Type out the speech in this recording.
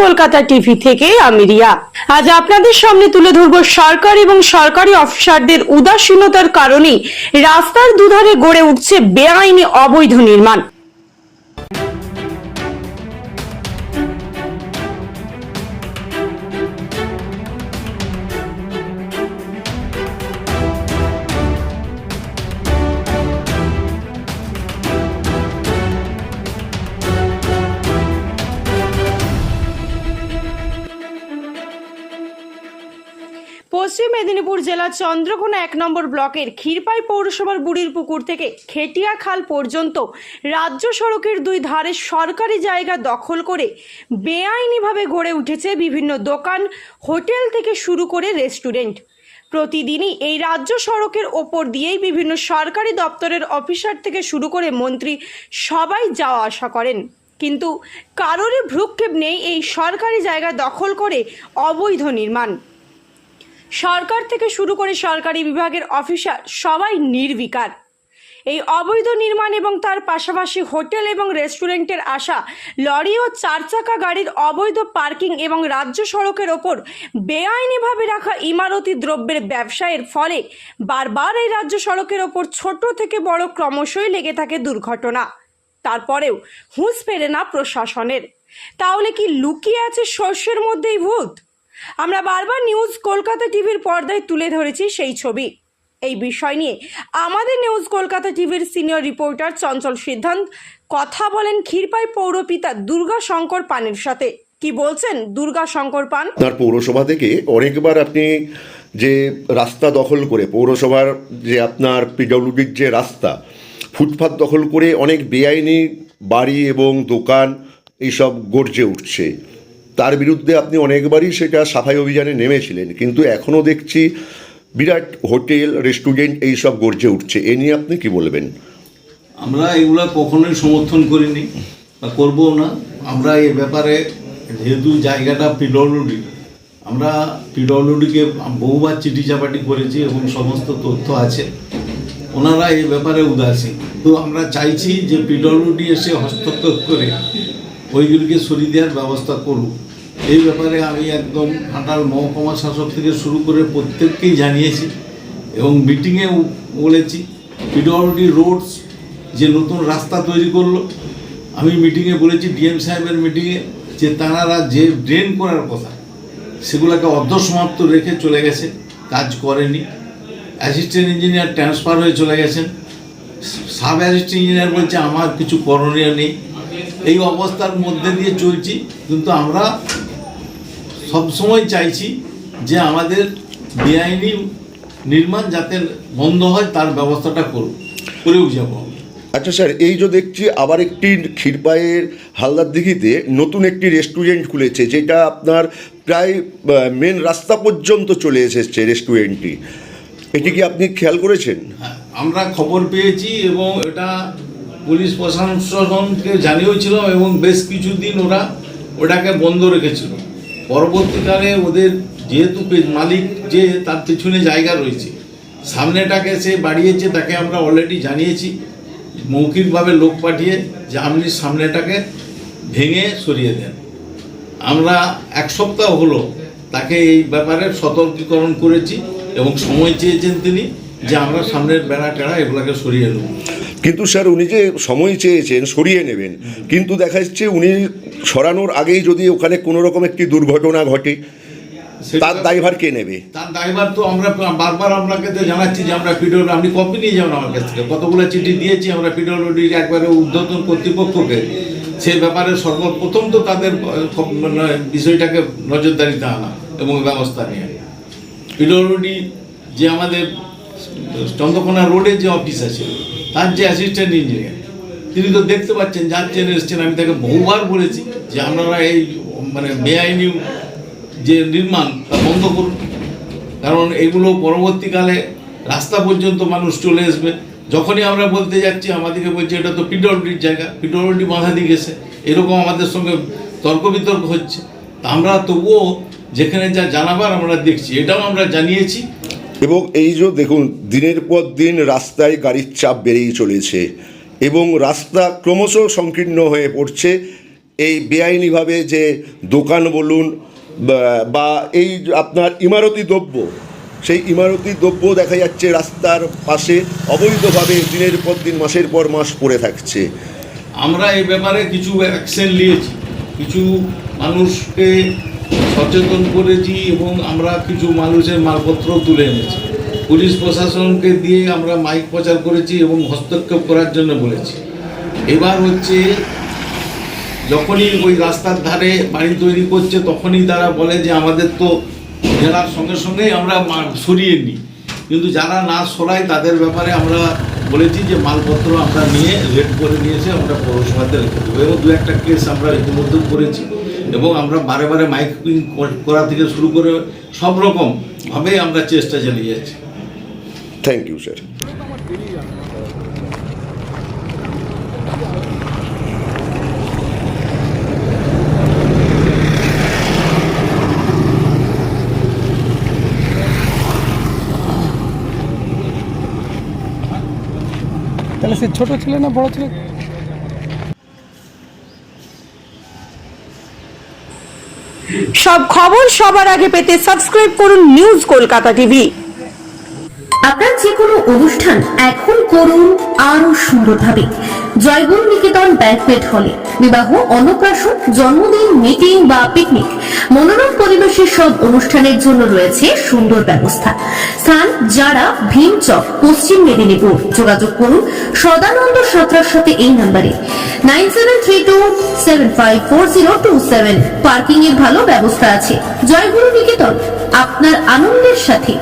Kolkata TV থেকে আমি রিয়া। আজ আপনাদের সামনে তুলে ধরব সরকার এবং সরকারি অফিসারদের উদাসীনতার কারণে রাস্তার দুধারে গড়ে উঠছে বেআইনি অবৈধ নির্মাণ। পশ্চিম মেদিনীপুর জেলার চন্দ্রকোনা এক নম্বর ব্লকের ক্ষীরপাই পৌরসভার বুড়ির পুকুর থেকে খেটিয়া খাল পর্যন্ত রাজ্য সড়কের দুই ধারে সরকারি জায়গা দখল করে বেআইনিভাবে গড়ে উঠেছে বিভিন্ন দোকান, হোটেল থেকে শুরু করে রেস্টুরেন্ট। প্রতিদিনই এই রাজ্য সড়কের ওপর দিয়েই বিভিন্ন সরকারি দপ্তরের অফিসার থেকে শুরু করে মন্ত্রী সবাই যাওয়া আসা করেন। কিন্তু কারোরই ভ্রুক্ষেপ নেই এই সরকারি জায়গা দখল করে অবৈধ নির্মাণ। সরকার থেকে শুরু করে সরকারি বিভাগের অফিসার সবাই নির্বিকার। এই অবৈধ নির্মাণ এবং তার পাশাপাশি হোটেল এবং রেস্টুরেন্টের আসা লরি ও চার চাকা গাড়ির অবৈধ পার্কিং এবং রাজ্য সড়কের ওপর বেআইনিভাবে রাখা ইমারতি দ্রব্যের ব্যবসায়ের ফলে বারবার এই রাজ্য সড়কের ওপর ছোট থেকে বড় ক্রমশই লেগে থাকে দুর্ঘটনা। তারপরেও হুঁশ ফেরে না প্রশাসনের। তাহলে কি লুকিয়ে আছে শস্যের মধ্যেই ভূত? আমরা বারবার নিউজ কলকাতা টিভির পর্দায় তুলে ধরেছি সেই ছবি। এই বিষয় নিয়ে আমাদের নিউজ কলকাতা টিভির সিনিয়র রিপোর্টার চঞ্চল সিদ্ধান্ত কথা বলেন ক্ষীরপাই পৌরপিতা দুর্গা শঙ্কর পানের সাথে। কি বলছেন দুর্গা শঙ্কর পান? আপনার পৌরসভা থেকে অনেকবার আপনি যে রাস্তা দখল করে, পৌরসভার যে আপনার পিডব্লিউডির যে রাস্তা, ফুটপাত দখল করে অনেক বেআইনি বাড়ি এবং দোকান এইসব গর্জে উঠছে। তার বিরুদ্ধে আপনি অনেকবারই সেটা সাফাই অভিযানে নেমেছিলেন, কিন্তু এখনও দেখছি বিরাট হোটেল, রেস্টুরেন্ট এইসব গর্জে উঠছে। এ নিয়ে আপনি কি বলবেন? আমরা এগুলো কখনোই সমর্থন করিনি বা করবও না। আমরা এ ব্যাপারে যেহেতু জায়গাটা পিডব্লিউডি, আমরা পিডব্লিউডিকে বহুবার চিঠি চাপাটি করেছি এবং সমস্ত তথ্য আছে। ওনারা এই ব্যাপারে উদাসীন। তো আমরা চাইছি যে পিডব্লিউডি এসে হস্তক্ষেপ করে ওইগুলিকে সরিয়ে দেওয়ার ব্যবস্থা করুক। এই ব্যাপারে আমি একদম ঘাটাল মহকুমা শাসক থেকে শুরু করে প্রত্যেককেই জানিয়েছি এবং মিটিংয়েও বলেছি পিডব্লিউডি রোডস যে নতুন রাস্তা তৈরি করল, আমি মিটিংয়ে বলেছি ডিএম সাহেবের মিটিংয়ে যে তারা যে ড্রেন করার কথা, সেগুলোকে অর্ধসমাপ্ত রেখে চলে গেছে, কাজ করেনি। অ্যাসিস্ট্যান্ট ইঞ্জিনিয়ার ট্রান্সফার হয়ে চলে গেছেন। সাব অ্যাসিস্ট্যান্ট ইঞ্জিনিয়ার বলছে, আমার কিছু করণীয় নেই। এই অবস্থার মধ্যে দিয়ে চলছি, কিন্তু আমরা সবসময় চাইছি যে আমাদের বেআইনি নির্মাণ যাতে বন্ধ হয় তার ব্যবস্থাটা করুক করেও যাব আচ্ছা স্যার এই যে দেখছি আবার একটি ক্ষীরপাইয়ের হালদার দিঘিতে নতুন একটি রেস্টুরেন্ট খুলেছে যেটা আপনার প্রায় মেন রাস্তা পর্যন্ত চলে এসেছে রেস্টুরেন্টটি। এটি কি আপনি খেয়াল করেছেন? হ্যাঁ, আমরা খবর পেয়েছি এবং এটা পুলিশ প্রশাসনকে জানিয়েছিল এবং বেশ কিছুদিন ওরা ওটাকে বন্ধ রেখেছিল। পরবর্তীকালে ওদের যেহেতু মালিক, যে তার পিছনে জায়গা রয়েছে। সামনেটাকে সে বাড়িয়েছে, তাকে আমরা অলরেডি জানিয়েছি, মৌখিকভাবে লোক পাঠিয়ে যে আপনি সামনেটাকে ভেঙে সরিয়ে দেন। আমরা এক সপ্তাহ হলো তাকে এই ব্যাপারে সতর্কীকরণ করেছি এবং সময় চেয়েছেন তিনি যে আমরা সামনের বেড়া টেড়া এগুলোকে সরিয়ে নেব। কিন্তু স্যার, উনি যে সময় চেয়েছেন সরিয়ে নেবেন, কিন্তু দেখা যাচ্ছে উনি সরানোর আগেই যদি ওখানে কোনো রকম একটি দুর্ঘটনা ঘটে তার দায়ভার কে নেবে? তার ড্রাইভার তো আমরা বারবার আপনাকে তো জানাচ্ছি যে আমরা পিডব্লিউ আপনি কপি নিয়ে যাবেন আমার কাছ থেকে। কতগুলো চিঠি দিয়েছি আমরা পিডব্লিউডির একবারে উদ্বোধন কর্তৃপক্ষকে। সে ব্যাপারে সর্বপ্রথম তো তাদের মানে বিষয়টাকে নজরদারিতে আনা এবং ব্যবস্থা নিয়ে পিডব্লিউডি যে আমাদের চন্দ্রকোনা রোডে যে অফিস আছে তার যে অ্যাসিস্ট্যান্ট ইঞ্জিনিয়ার তিনি তো দেখতে পাচ্ছেন যাচ্ছেন এসছেন, আমি তাকে বহুবার বলেছি যে আপনারা এই মানে বেআইনি যে নির্মাণ তা বন্ধ করুন। কারণ এগুলো পরবর্তীকালে রাস্তা পর্যন্ত মানুষ চলে আসবে। যখনই আমরা বলতে যাচ্ছি আমাদেরকে বলছে, এটা তো পিডব্লিউডির জায়গা, পিডব্লিউডি বাধা দিয়ে গেছে। এরকম আমাদের সঙ্গে তর্ক বিতর্ক হচ্ছে। তা আমরা তবুও যেখানে যা জানাবার আমরা দেখছি, এটাও আমরা জানিয়েছি। এবং এই যে দেখুন, দিনের পর দিন রাস্তায় গাড়ির চাপ বেড়েই চলেছে। এবং রাস্তা ক্রমশ সংকীর্ণ হয়ে পড়ছে। এই বেআইনিভাবে যে দোকান বলুন বা- এই আপনার ইমারতি দ্রব্য, সেই ইমারতি দ্রব্য দেখা যাচ্ছে রাস্তার পাশে অবৈধভাবে দিনের পর দিন, মাসের পর মাস পড়ে থাকছে। আমরা এই ব্যাপারে কিছু অ্যাকশন নিয়েছি। কিছু মানুষকে সচেতন করেছি এবং আমরা কিছু মানুষের মালপত্র তুলে এনেছি। পুলিশ প্রশাসনকে দিয়ে আমরা মাইক প্রচার করেছি এবং হস্তক্ষেপ করার জন্য বলেছি। এবার হচ্ছে, যখনই ওই রাস্তার ধারে বাড়ি তৈরি করছে, তখনই তারা বলে যে আমাদের তো ঘেরার সঙ্গে সঙ্গেই আমরা সরিয়ে নিই। কিন্তু যারা না সরায়, তাদের ব্যাপারে আমরা বলেছি যে মালপত্র আমরা নিয়ে রেড করে নিয়েছে আমরা পৌরসভাতে রেখে দেবো। এবং দু একটা কেস আমরা ইতিমধ্যে করেছি এবং আমরা বারে বারে মাইকিং করা থেকে শুরু করে সব রকম ভাবে আমরা চেষ্টা চালিয়ে যাচ্ছি। থ্যাংক ইউ স্যার তাহলে সে ছোট ছেলে না বড় ছেলে? সব খবর সবার আগে পেতে সাবস্ক্রাইব করুন নিউজ কলকাতা টিভি আপনার যে কোনো অনুষ্ঠান এখন করুন আরও সুন্দরভাবে। জয়গুরু নিকেতন ব্যাংকুয়েট হলে বিবাহ, অন্নপ্রাশন, জন্মদিন, মিটিং বা পিকনিক। মনোরম পরিবেশের সব অনুষ্ঠানের জন্য রয়েছে সুন্দর ব্যবস্থা। স্থান যারা ভীমচক পশ্চিম মেদিনীপুর। যোগাযোগ করুন সদানন্দ সাঁতরার সাথে এই নাম্বারে। Nine seven three two seven five four zero two seven. Parking এর ভালো ব্যবস্থা আছে। জয়গুরু নিকেতন, আপনার আনন্দের সাথে।